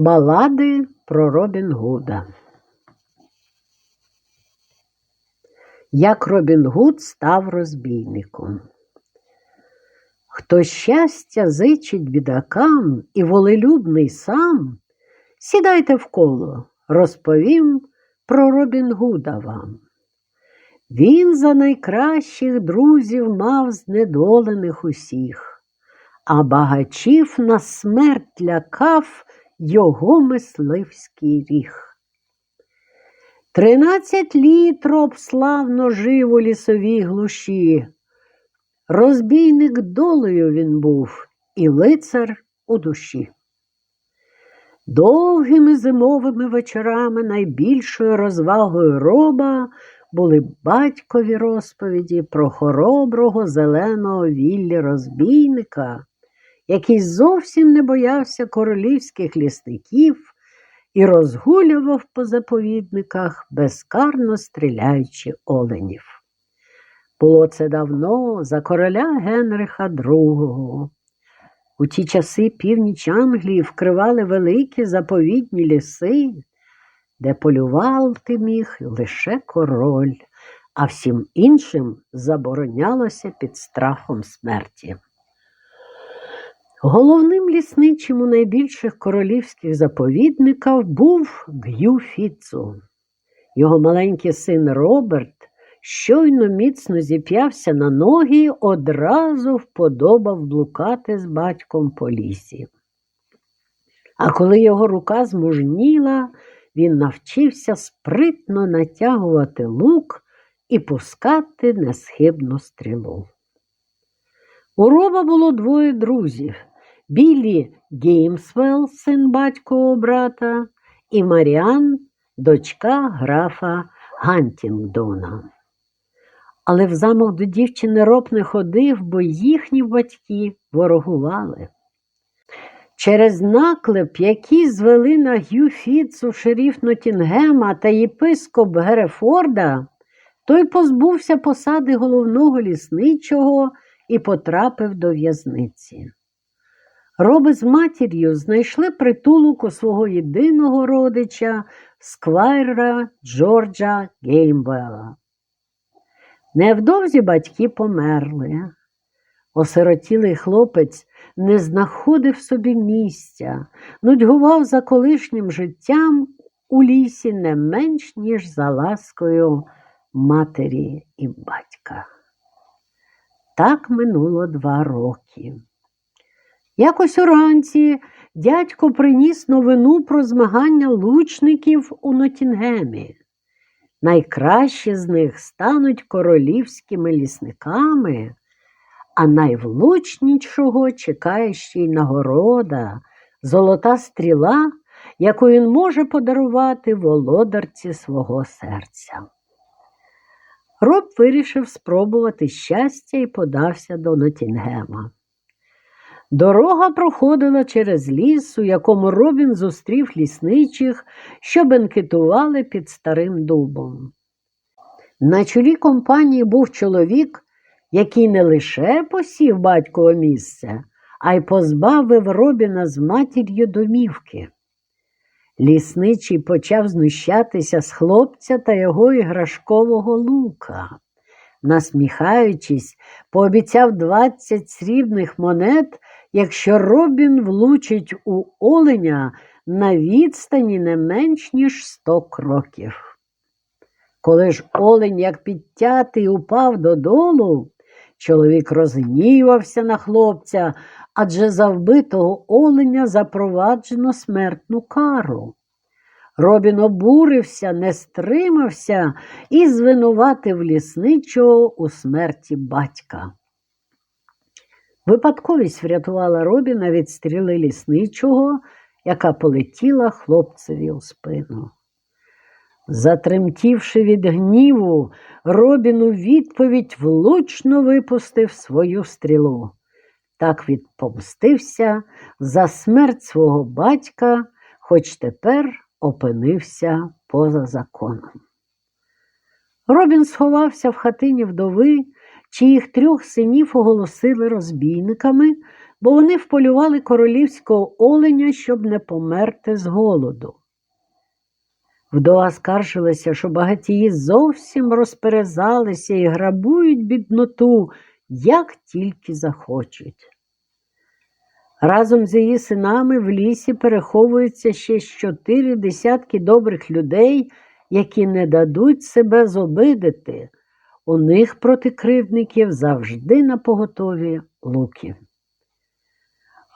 Балади про Робін Гуда. Як Робін Гуд став розбійником. Хто щастя зичить бідакам і волелюбний сам, сідайте в коло, розповім про Робін Гуда вам. Він за найкращих друзів мав знедолених усіх, а багачів на смерть лякав його мисливський ріг. Тринадцять літ роб славно жив у лісовій глуші. Розбійник долею він був і лицар у душі. Довгими зимовими вечорами найбільшою розвагою роба були батькові розповіді про хороброго зеленого віллі розбійника, який зовсім не боявся королівських лісників і розгулював по заповідниках, безкарно стріляючи оленів. Було це давно за короля Генриха II. У ті часи північ Англії вкривали великі заповідні ліси, де полювати міг лише король, а всім іншим заборонялося під страхом смерті. Головним лісничим у найбільших королівських заповідниках був Г'ю. Його маленький син Роберт щойно міцно зіп'явся на ноги й одразу вподобав блукати з батьком по лісі. А коли його рука змужніла, він навчився спритно натягувати лук і пускати несхибну стрілу. У роба було двоє друзів Білі Геймсвелл, син батькового брата, і Маріан, дочка графа Гантінгдона. Але в замок до дівчини роб не ходив, бо їхні батьки ворогували. Через наклеп, який звели на Г'ю Фіцу шеріф Нотінгема та єпископ Герефорда, той позбувся посади головного лісничого і потрапив до в'язниці. Роби з матір'ю знайшли притулок у свого єдиного родича сквайра Джорджа Геймвелла. Невдовзі батьки померли. Осиротілий хлопець не знаходив собі місця, нудьгував за колишнім життям у лісі не менш, ніж за ласкою матері і батька. Так минуло два роки. Якось уранці дядько приніс новину про змагання лучників у Нотінгемі. Найкращі з них стануть королівськими лісниками, а найвлучнішого чекає ще й нагорода, золота стріла, яку він може подарувати володарці свого серця. Роб вирішив спробувати щастя і подався до Нотінгема. Дорога проходила через ліс, у якому Робін зустрів лісничих, що бенкетували під старим дубом. На чолі компанії був чоловік, який не лише посів батькове місце, а й позбавив Робіна з матір'ю домівки. Лісничий почав знущатися з хлопця та його іграшкового лука. Насміхаючись, пообіцяв двадцять срібних монет, якщо Робін влучить у оленя на відстані не менш ніж сто кроків. Коли ж олень, як підтятий, упав додолу, чоловік розгнівався на хлопця, адже за вбитого оленя запроваджено смертну кару. Робін обурився, не стримався і звинуватив лісничого у смерті батька. Випадковість врятувала Робіна від стріли лісничого, яка полетіла хлопцеві у спину. Затремтівши від гніву, Робін у відповідь влучно випустив свою стрілу. Так відпомстився за смерть свого батька, хоч тепер опинився поза законом. Робін сховався в хатині вдови, чиїх трьох синів оголосили розбійниками, бо вони вполювали королівського оленя, щоб не померти з голоду. Вдова скаржилася, що багатії зовсім розперезалися і грабують бідноту, як тільки захочуть. Разом з її синами в лісі переховуються ще чотири десятки добрих людей, які не дадуть себе зобидити. У них проти кривдників завжди на поготові луки.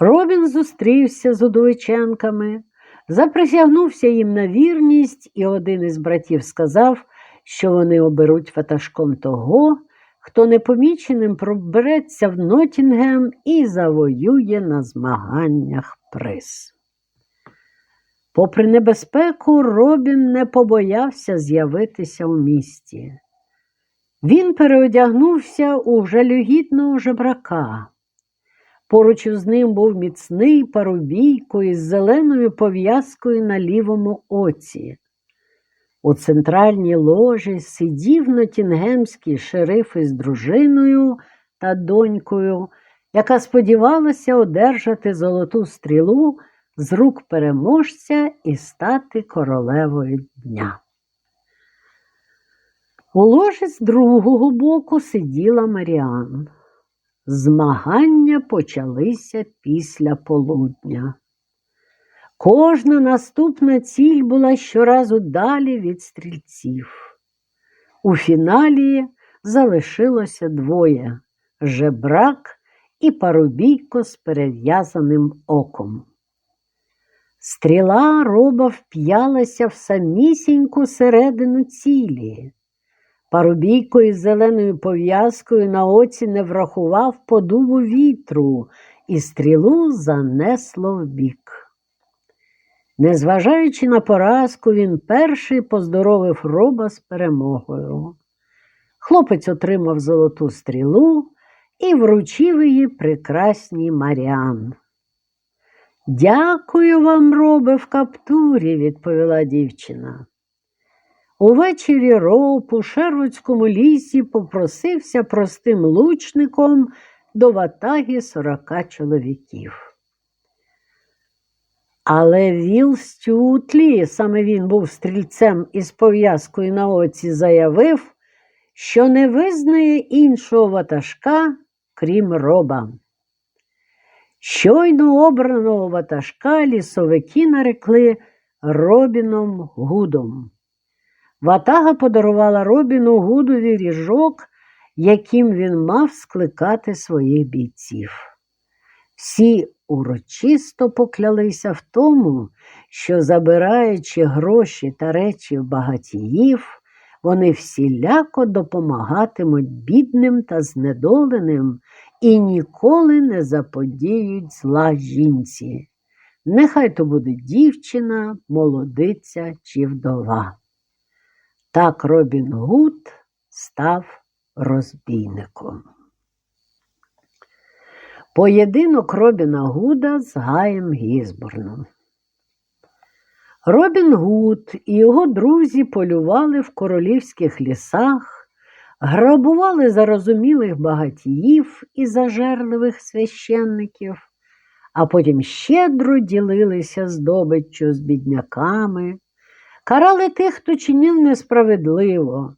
Робін зустрівся з удовиченками, заприсягнувся їм на вірність, і один із братів сказав, що вони оберуть ватажком того, хто непоміченим пробереться в Нотінгем і завоює на змаганнях приз. Попри небезпеку, Робін не побоявся з'явитися у місті. Він переодягнувся у жалюгідного жебрака. Поруч із ним був міцний парубійко із зеленою пов'язкою на лівому оці. У центральній ложі сидів нотінгемський шериф із дружиною та донькою, яка сподівалася одержати золоту стрілу з рук переможця і стати королевою дня. У ложі з другого боку сиділа Маріан. Змагання почалися після полудня. Кожна наступна ціль була щоразу далі від стрільців. У фіналі залишилося двоє жебрак і парубійко з перев'язаним оком. Стріла роба вп'ялася в самісіньку середину цілі. Парубійко із зеленою пов'язкою на оці не врахував подуву вітру, і стрілу занесло вбік. Незважаючи на поразку, він перший поздоровив роба з перемогою. Хлопець отримав золоту стрілу і вручив її прекрасній Маріан. Дякую вам, робе, в каптурі, відповіла дівчина. Увечері роб у Шервудському лісі попросився простим лучником до ватаги сорока чоловіків. Але Віл Стютлі, саме він був стрільцем із пов'язкою на оці, заявив, що не визнає іншого ватажка, крім роба. Щойно обраного ватажка лісовики нарекли Робіном Гудом. Ватага подарувала Робіну Гудові ріжок, яким він мав скликати своїх бійців. Всі урочисто поклялися в тому, що, забираючи гроші та речі в багатіїв, вони всіляко допомагатимуть бідним та знедоленим і ніколи не заподіють зла жінці. Нехай то буде дівчина, молодиця чи вдова. Так Робін Гуд став розбійником. Поєдинок Робіна Гуда з Гаєм Гізборном. Робін Гуд і його друзі полювали в королівських лісах, грабували зарозумілих багатіїв і зажерливих священників, а потім щедро ділилися здобиччю з бідняками, карали тих, хто чинив несправедливо.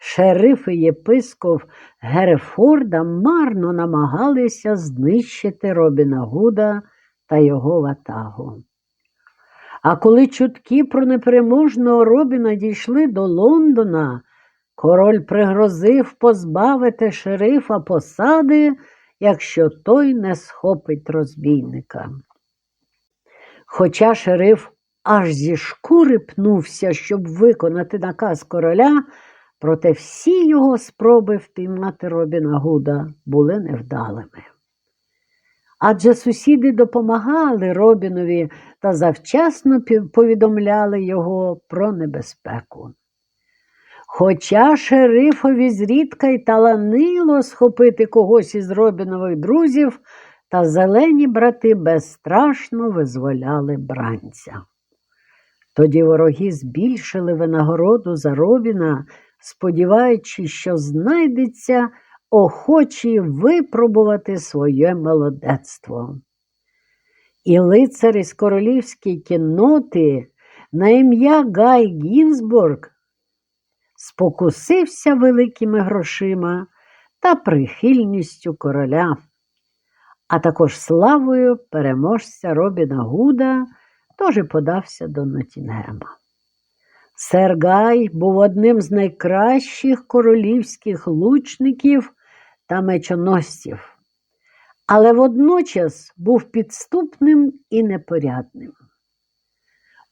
Шериф і єпископ Герефорда марно намагалися знищити Робіна Гуда та його ватагу. А коли чутки про непереможного Робіна дійшли до Лондона, король пригрозив позбавити шерифа посади, якщо той не схопить розбійника. Хоча шериф аж зі шкури пнувся, щоб виконати наказ короля, проте всі його спроби впіймати Робіна Гуда були невдалими. Адже сусіди допомагали Робінові та завчасно повідомляли його про небезпеку. Хоча шерифові зрідка й таланило схопити когось із Робінових друзів, та зелені брати безстрашно визволяли бранця. Тоді вороги збільшили винагороду за Робіна, сподіваючись, що знайдеться охочі випробувати своє молодецтво. І лицар із королівської кінноти на ім'я Гай Гінзбург спокусився великими грошима та прихильністю короля, а також славою переможця Робіна Гуда теж подався до Нотінгема. Сер Гай був одним з найкращих королівських лучників та мечоносців, але водночас був підступним і непорядним.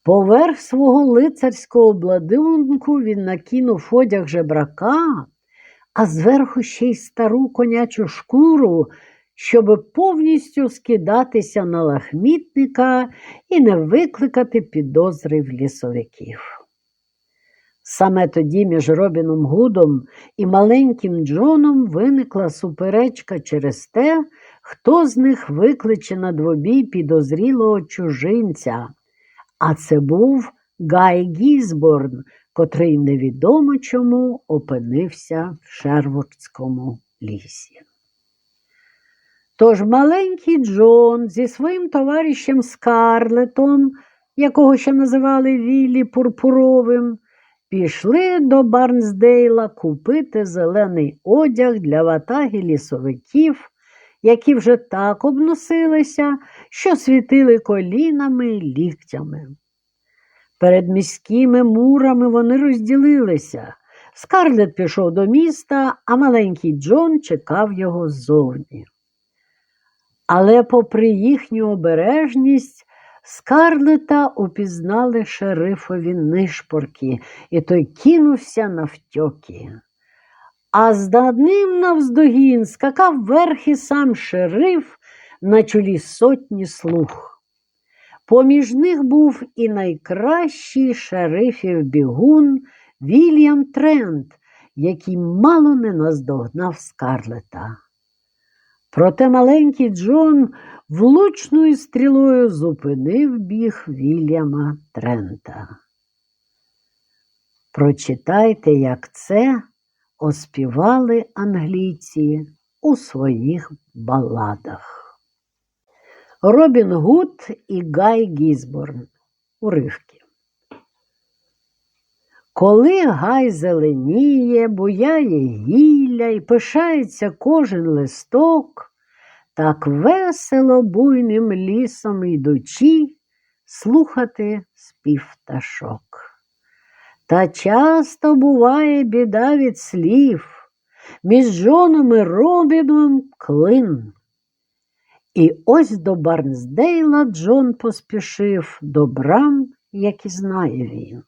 Поверх свого лицарського обладунку він накинув одяг жебрака, а зверху ще й стару конячу шкуру, щоб повністю скидатися на лахмітника і не викликати підозри в лісовиків. Саме тоді між Робіном Гудом і маленьким Джоном виникла суперечка через те, хто з них викличе на двобій підозрілого чужинця. А це був Гай Гізборн, котрий невідомо чому опинився в Шервудському лісі. Тож маленький Джон зі своїм товаришем Скарлетом, якого ще називали Віллі Пурпуровим, пішли до Барнсдейла купити зелений одяг для ватаги лісовиків, які вже так обносилися, що світили колінами й ліктями. Перед міськими мурами вони розділилися. Скарлет пішов до міста, а маленький Джон чекав його ззовні. Але, попри їхню обережність, Скарлета упізнали шерифові нишпорки, і той кинувся навтьоки. А з ним навздогін скакав верхи сам шериф на чолі сотні слуг. Поміж них був і найкращий шерифів бігун Вільям Трент, який мало не наздогнав скарлета. Проте маленький Джон влучною стрілою зупинив біг Вільяма Трента. Прочитайте, як це оспівали англійці у своїх баладах. Робін Гуд і Гай Гізборн. Уривки. Коли гай зеленіє, буяє гілля і пишається кожен листок, так весело буйним лісом йдучи, слухати спів пташок. Та часто буває біда від слів, між Джоном і Робіном клин. І ось до Барнсдейла Джон поспішив до брам, як і знає він.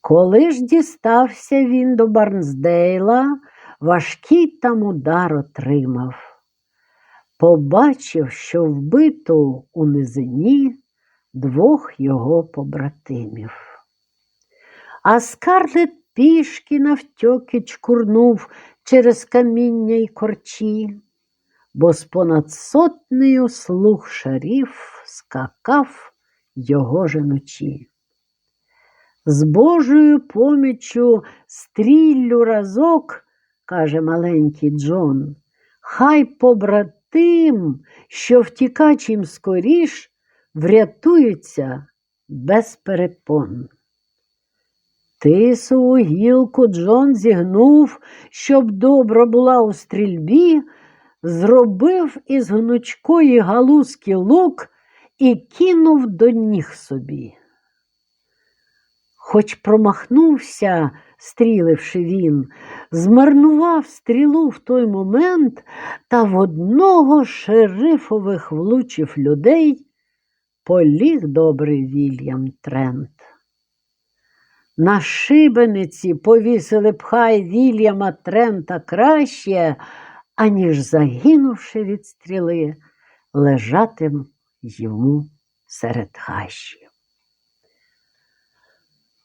Коли ж дістався він до Барнсдейла, важкий там удар отримав. Побачив, що вбито у низині двох його побратимів. А скарлет пішки навтьоки чкурнув через каміння й корчі, бо з понад сотнею слуг шарів скакав його женочі. З Божою поміччю стріллю разок, каже маленький Джон, хай побратим, що втікач їм скоріш, врятується без перепон. Тисову гілку Джон зігнув, щоб добра була у стрільбі, зробив із гнучкої галузки лук і кинув до ніг собі. Хоч промахнувся, стріливши він, змарнував стрілу в той момент та в одного шерифових влучив людей поліг добрий Вільям Трент. На шибениці повісили б хай Вільяма Трента краще, аніж загинувши від стріли, лежатим йому серед хащі.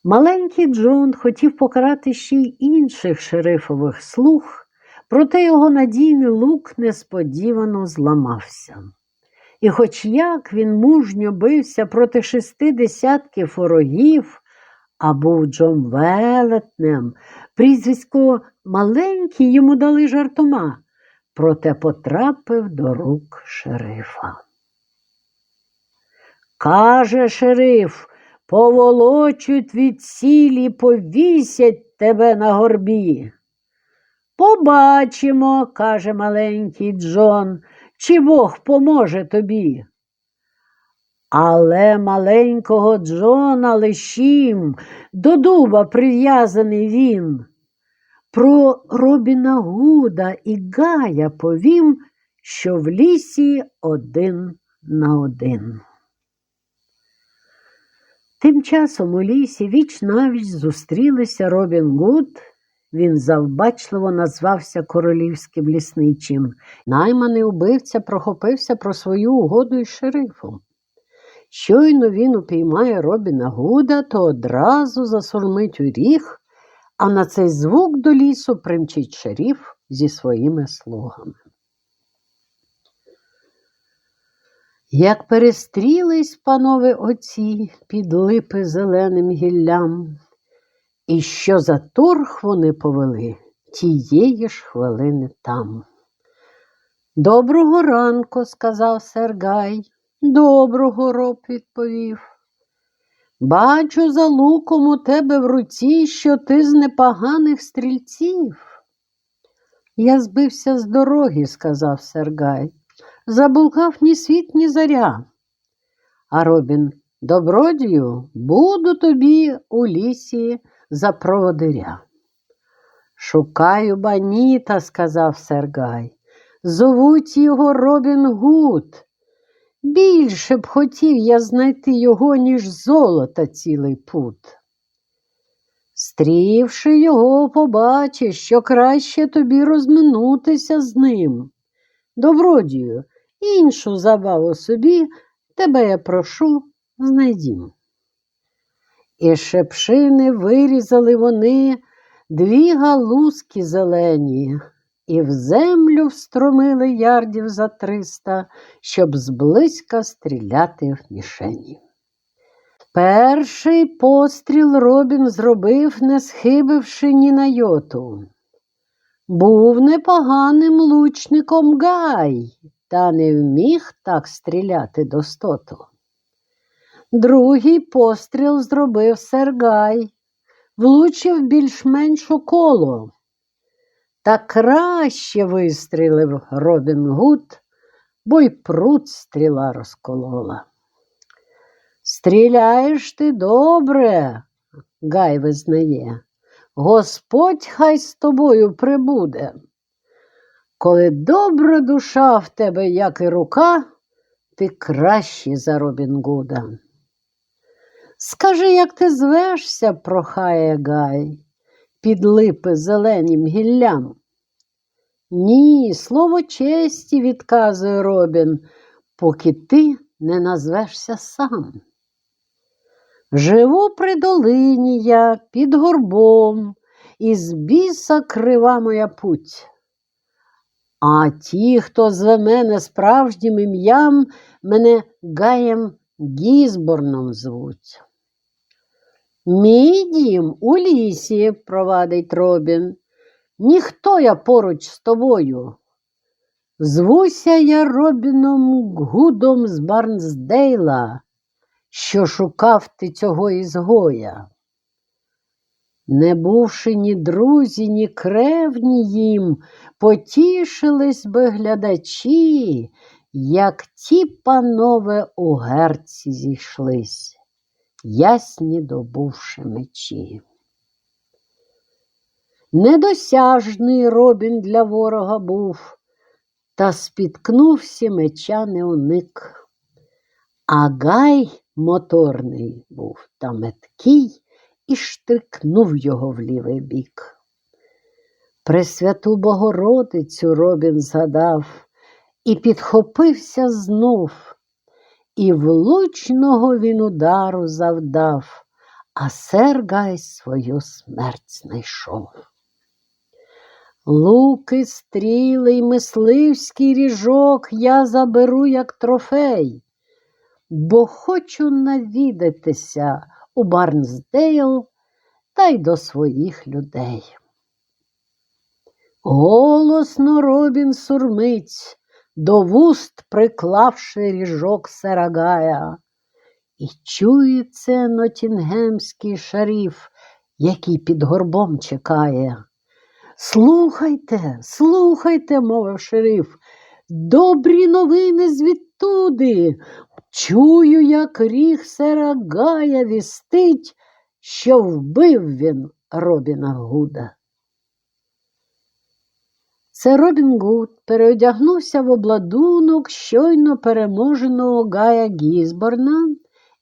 Маленький Джон хотів покарати ще й інших шерифових слуг, проте його надійний лук несподівано зламався. І хоч як він мужньо бився проти шести десятків ворогів, а був Джон велетнем, Прізвисько маленький йому дали жартома, проте потрапив до рук шерифа. Каже шериф, поволочуть від сілі, повісять тебе на горбі. Побачимо, каже маленький Джон, чи Бог поможе тобі. Але маленького Джона лишім, до дуба прив'язаний він. Про Робіна Гуда і Гая повім, що в лісі один на один. Тим часом у лісі віч навіч зустрілися Робін Гуд. Він завбачливо назвався королівським лісничим. Найманий убивця прохопився про свою угоду із шерифом. Щойно він упіймає Робіна Гуда, то одразу засурмить у ріг, а на цей звук до лісу примчить шериф зі своїми слугами. Як перестрілись панове оці під липи зеленим гіллям, і що за торг вони повели тієї ж хвилини там. Доброго ранку, сказав Сергай. Доброго роб відповів. Бачу за луком у тебе в руці, що ти з непоганих стрільців. Я збився з дороги, сказав Сергай. Забулкав ні світ, ні заря. А Робін, добродію, буду тобі у лісі за проводиря. Шукаю баніта, сказав Сергай. Зовуть його Робін Гуд. Більше б хотів я знайти його, ніж золота цілий пут. Стрівши його, побачиш, що краще тобі розминутися з ним. Добродію, іншу забаву собі, тебе я прошу, знайдім. І шепшини вирізали вони дві галузки зелені, і в землю встромили ярдів за триста, щоб зблизька стріляти в мішені. Перший постріл Робін зробив, не схибивши ні на йоту. Був непоганим лучником Гай, та не вміг так стріляти до стоту. Другий постріл зробив Сергай, влучив більш-менш у коло. Та краще вистрілив Робін Гуд, бо й прут стріла розколола. Стріляєш ти добре, Гай визнає. Господь хай з тобою прибуде. Коли добра душа в тебе, як і рука, ти кращий за Робін Гуда. Скажи, як ти звешся, прохає Гай, під липи зеленім гіллям. Ні, слово честі, відказує Робін, поки ти не назвешся сам. Живу при долині я під горбом, і з біса крива моя путь. А ті, хто зве мене справжнім ім'ям, мене Гаєм Гізборном звуть. Мій дім у лісі, провадить Робін. Ніхто я поруч з тобою. Звуся я Робіном Гудом з Барнсдейла, що шукав ти цього ізгоя. Не бувши ні друзі, ні кревні їм, потішились би глядачі, як ті панове у герці зійшлись, ясні добувши мечі. Недосяжний робін для ворога був, та спіткнувся меча не уник. А гай моторний був та меткий і штрикнув його в лівий бік. Пресвяту Богородицю Робін згадав і підхопився знов, і влучного він удару завдав, а Сергай свою смерть знайшов. Луки, стріли й мисливський ріжок я заберу як трофей, бо хочу навідатися у Барнсдейл та й до своїх людей. Голосно Робін сурмиць, до вуст приклавши ріжок Сарагая. І чує це нотінгемський шаріф, який під горбом чекає. Слухайте, слухайте, мовив шериф, добрі новини звідтуди. Чую, як ріг Сарагая вістить, що вбив він Робіна Гуда. Це Робін Гуд переодягнувся в обладунок щойно переможеного Гая Гізборна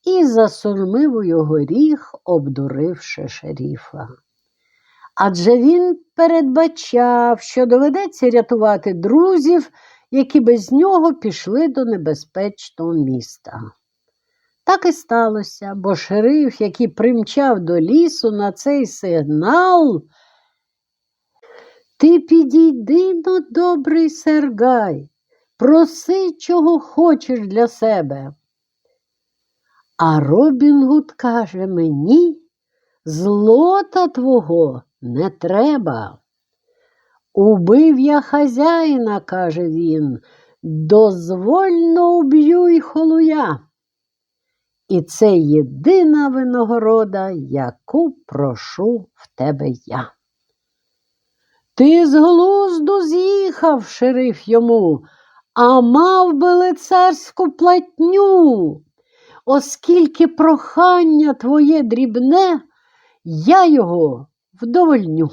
і засурмив у його ріг, обдуривши шеріфа. Адже він передбачав, що доведеться рятувати друзів, які без нього пішли до небезпечного міста. Так і сталося, бо шериф, який примчав до лісу на цей сигнал, ти підійди но, добрий Сергай, проси, чого хочеш для себе. А Робін Гуд каже мені, злота твого не треба. Убив я хазяїна, каже він, дозвольно уб'ю й холуя. І це єдина винагорода, яку прошу в тебе я. Ти з глузду з'їхав, шериф йому, а мав би лицарську платню, оскільки прохання твоє дрібне, я його вдовольню.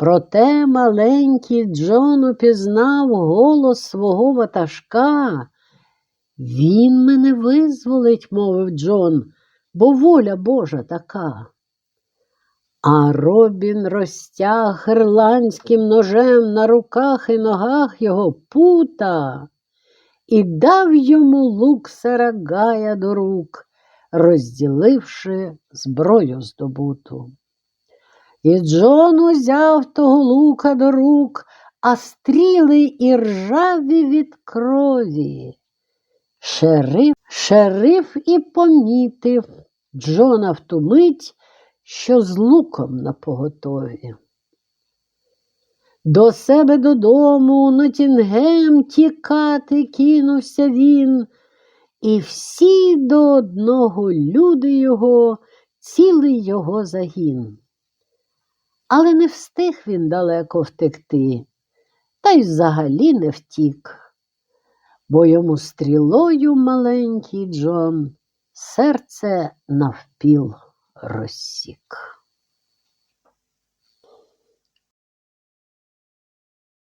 Проте маленький Джон упізнав голос свого ватажка. Він мене визволить, мовив Джон, бо воля Божа така. А Робін розтяг ірландським ножем на руках і ногах його пута і дав йому лук Сарагая до рук, розділивши зброю здобуту. І Джон узяв того лука до рук, а стріли і ржаві від крові. Шериф, шериф і помітив Джона в ту мить, що з луком на поготові. До себе додому Нотінгем тікати кинувся він, і всі до одного люди його, цілий його загін. Але не встиг він далеко втекти, та й взагалі не втік, бо йому стрілою маленький Джон серце навпіл розсік.